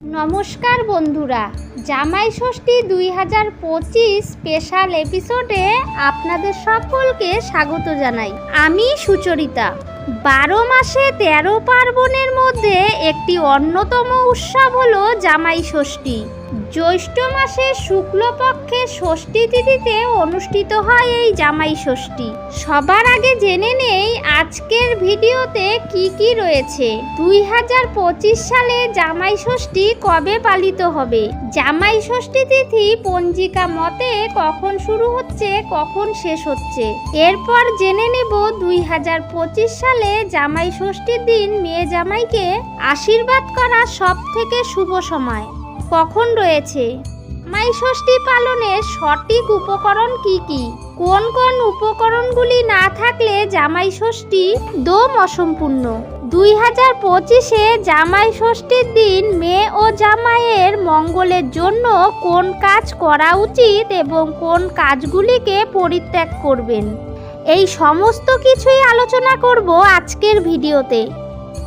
নমস্কার বন্ধুরা, জামাই ষষ্ঠী দুই হাজার পঁচিশ স্পেশাল এপিসোডে আপনাদের সকলকে স্বাগত জানাই। আমি সুচরিতা। বারো মাসে তেরো পার্বণের মধ্যে একটি অন্যতম উৎসব হলো জামাই ষষ্ঠী। জ্যৈষ্ঠ মাসে শুক্লপক্ষে ষষ্ঠী তিথিতে অনুষ্ঠিত হয় এই জামাই ষষ্ঠী। সবার আগে জেনে নেই আজকের ভিডিওতে কি কি রয়েছে? দুই হাজার পঁচিশ সালে জামাই ষষ্ঠী কবে পালিত হবে? জামাই ষষ্ঠী তিথি পঞ্জিকা মতে কখন শুরু হচ্ছে, কখন শেষ হচ্ছে? এরপর জেনে নেব দুই হাজার পঁচিশ সালে জামাই ষষ্ঠীর দিন মেয়ে জামাইকে আশীর্বাদ করা সব থেকে শুভ সময়। কখন রয়েছে? জামাই ষষ্ঠী পালনের সঠিক উপকরণ কি কি? কোন কোন উপকরণগুলি না থাকলে জামাই ষষ্ঠী দম অসম্পূর্ণ? দুই হাজার পঁচিশে জামাই ষষ্ঠীর দিন মেয়ে ও জামাইয়ের মঙ্গলের জন্য কোন কাজ করা উচিত এবং কোন কাজগুলিকে পরিত্যাগ করবেন? এই সমস্ত কিছুই আলোচনা করব আজকের ভিডিওতে।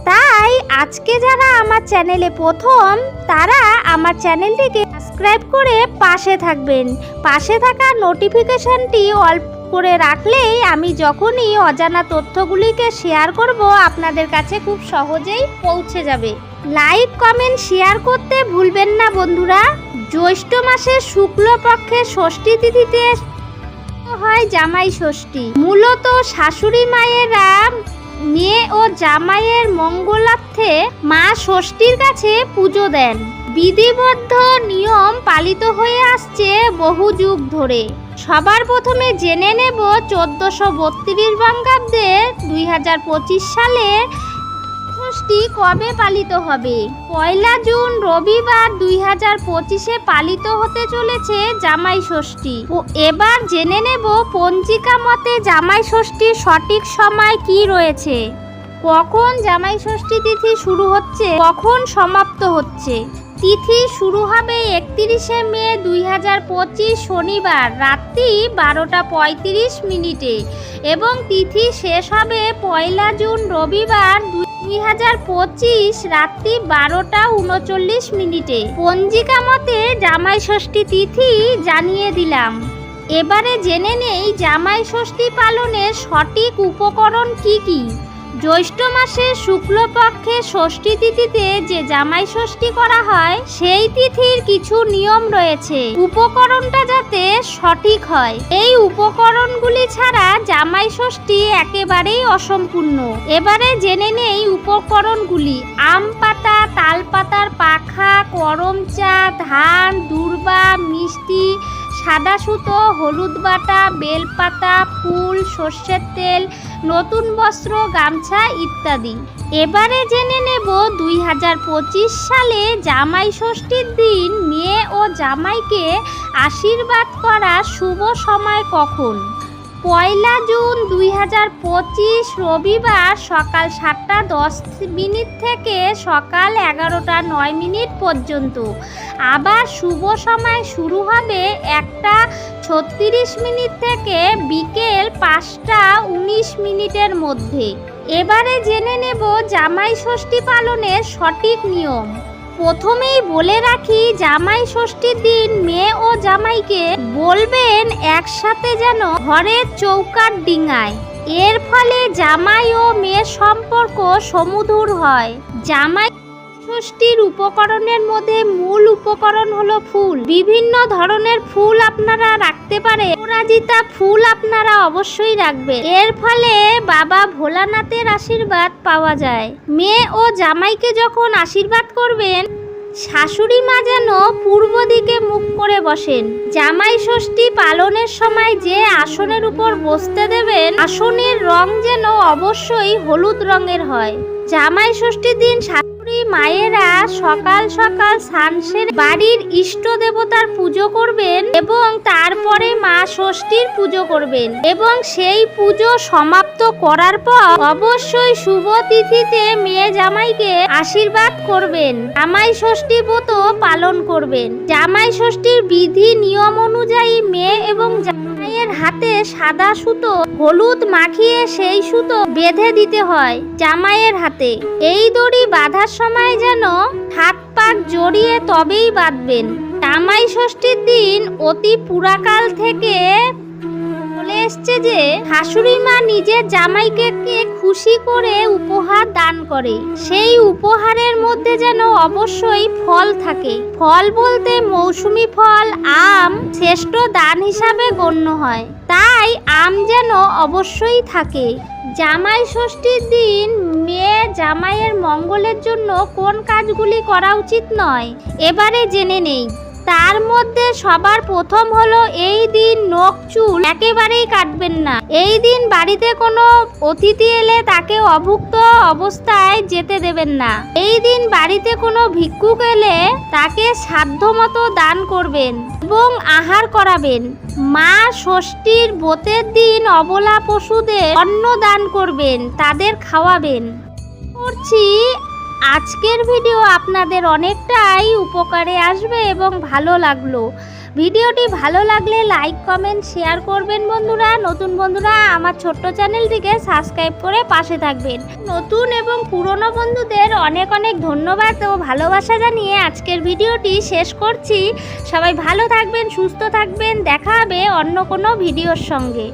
তাই আজকে যারা আমার চ্যানেলে প্রথম, তারা আমার চ্যানেলটিকে সাবস্ক্রাইব করে পাশে থাকবেন। পাশে থাকা নোটিফিকেশনটি অল করে রাখলেই আমি যখনই অজানা তথ্যগুলিকে শেয়ার করব, আপনাদের কাছে খুব সহজেই পৌঁছে যাবে। লাইক কমেন্ট শেয়ার করতে ভুলবেন না বন্ধুরা। জ্যৈষ্ঠ মাসের শুক্লপক্ষে ষষ্ঠী তিথিতে হয় জামাই ষষ্ঠী। মূলত শাশুড়ি মায়েরা মেয়ে ও জামাইয়ের মঙ্গলার্থে মা ষষ্ঠীর কাছে পুজো দেন। বিধিবদ্ধ নিয়ম পালিত হয়ে আসছে বহু যুগ ধরে। সবার প্রথমে জেনে নেব চোদ্দশো বত্রিশ বঙ্গাব্দে দুই হাজার পঁচিশ সালে ষষ্ঠী কবে পালিত হবে। পয়লা জুন রবিবার দুই হাজার পঁচিশে পালিত হতে চলেছে জামাই ষষ্ঠী। ও এবার জেনে নেব পঞ্জিকা মতে জামাই ষষ্ঠীর সঠিক সময় কি রয়েছে। কখন জামাই ষষ্ঠী তিথি শুরু হচ্ছে, কখন সমাপ্ত হচ্ছে। তিথি শুরু হবে একত্রিশে মে দুই হাজার পঁচিশ শনিবার, রাত্রি বারোটা পঁয়ত্রিশ মিনিটে। এবং তিথি শেষ হবে পয়লা জুন রবিবার দুই হাজার পঁচিশ, রাত্রি বারোটা উনচল্লিশ মিনিটে। পঞ্জিকা মতে জামাই ষষ্ঠী তিথি জানিয়ে দিলাম। এবারে জেনে নেই জামাই ষষ্ঠী পালনের সঠিক উপকরণ কি কি। জ্যৈষ্ঠ মাসে শুক্লপক্ষে ষষ্ঠী তিথিতে যে জামাই ষষ্ঠী করা হয়, সেই তিথির কিছু নিয়ম রয়েছে। উপকরণটা যাতে সঠিক হয়। এই উপকরণগুলি ছাড়া জামাই ষষ্ঠী একেবারেই অসম্পূর্ণ। এবারে জেনে নেই উপকরণগুলি। আম পাতা, তাল পাতার পাখা, করমচা, ধান, দুর্বা, মিষ্টি সাদা সুতো, হলুদ বাটা, বেলপাতা, ফুল, সর্ষের তেল, নতুন বস্ত্র, গামছা ইত্যাদি। এবারে জেনে নেব দুই হাজার পঁচিশ সালে জামাই ষষ্ঠীর দিন মেয়ে ও জামাইকে আশীর্বাদ করা শুভ সময় কখন? পয়লা জুন দুই হাজার পঁচিশ রবিবার সকাল সাতটা দশ মিনিট থেকে সকাল এগারোটা নয় মিনিট পর্যন্ত। আবার শুভ সময় শুরু হবে একটা ছত্রিশ মিনিট থেকে বিকেল পাঁচটা উনিশ মিনিটের মধ্যে। এবারে জেনে নেব জামাই ষষ্ঠী পালনের সঠিক নিয়ম। প্রথমেই বলে রাখি, জামাই ষষ্ঠীর দিন মেয়ে ও জামাইকে বলবেন একসাথে যেন ঘরের চৌকার ডিঙায়। এর ফলে জামাই ও মেয়ের সম্পর্ক সমুদূর হয়। জামাই ষষ্ঠীর উপকরণের মধ্যে মূল উপকরণ হলো ফুল। বিভিন্ন ধরনের ফুল আপনারা রাখতে পারে। অপরাজিতা ফুল আপনারা অবশ্যই রাখবে এর ফলে বাবা ভোলানাথের আশীর্বাদ পাওয়া যায়। মেয়ে ও জামাইকে যখন আশীর্বাদ করবেন, শাশুড়ি মা যেন পূর্ব দিকে মুখ করে বসেন। জামাই ষষ্ঠী পালনের সময় যে আসনের উপর বসতে দেবেন, আসনের রং যেন অবশ্যই হলুদ রঙের হয়। জামাই ষষ্ঠীর দিন মায়েরা সকাল সকাল সানসের বাড়ির ইষ্ট দেবতার পুজো করবেন এবং তারপরে মা ষষ্ঠীর পুজো করবেন এবং সেই পুজো সমাপ্ত করার পর অবশ্যই শুভ তিথিতে মেয়ে জামাইকে আশীর্বাদ করবেন। জামাই ষষ্ঠী ব্রত পালন করবেন। জামাই ষষ্ঠীর বিধি নিয়ম অনুযায়ী মেয়ে এবং জামাইয়ের হাতে সাদা সুতো, হলুদ মাখিয়ে সেই সুতো বেঁধে দিতে হয় জামাইয়ের হাতে। এই দড়ি বাঁধার সময় যেন হাত পা পোশাক জড়িয়ে তবেই বাঁধবেন। জামাই ষষ্ঠীর দিন অতি পুরাকাল থেকে বলে এসছে যে, শাশুড়ি মা নিজের জামাইকে খুশি করে উপহার দান করে। সেই উপহারের মধ্যে যেন অবশ্যই ফল থাকে। ফল বলতে মৌসুমি ফল, আম শ্রেষ্ঠ দান হিসাবে গণ্য হয়। তাই আম যেন অবশ্যই থাকে। জামাই ষষ্ঠীর দিন মেয়ে জামাইয়ের মঙ্গলের জন্য কোন কাজগুলি করা উচিত নয়, এবারে জেনে নেই। তার মধ্যে সবার প্রথম হলো, এই দিন নখ চুল একেবারেই কাটবেন না। এই দিন বাড়িতে কোনো অতিথি এলে তাকে অভুক্ত অবস্থায় যেতে দেবেন না। এই দিন বাড়িতে কোনো ভিক্ষুক এলে তাকে সাধ্যমতো দান করবেন এবং আহার করাবেন। মা ষষ্ঠীর ব্রতের দিন অবলা পশুদের অন্ন দান করবেন, তাদের খাওয়াবেন। করছি আজকের ভিডিও আপনাদের অনেকটাই উপকারে আসবে এবং ভালো লাগল। ভিডিওটি ভালো লাগলে লাইক, কমেন্ট, শেয়ার করবেন বন্ধুরা। নতুন বন্ধুরা, আমার ছোট্ট চ্যানেলটিকে সাবস্ক্রাইব করে পাশে থাকবেন। নতুন এবং পুরনো বন্ধুদের অনেক অনেক ধন্যবাদ ও ভালোবাসা জানিয়ে আজকের ভিডিওটি শেষ করছি। সবাই ভালো থাকবেন, সুস্থ থাকবেন। দেখা হবে অন্য কোনো ভিডিওর সঙ্গে।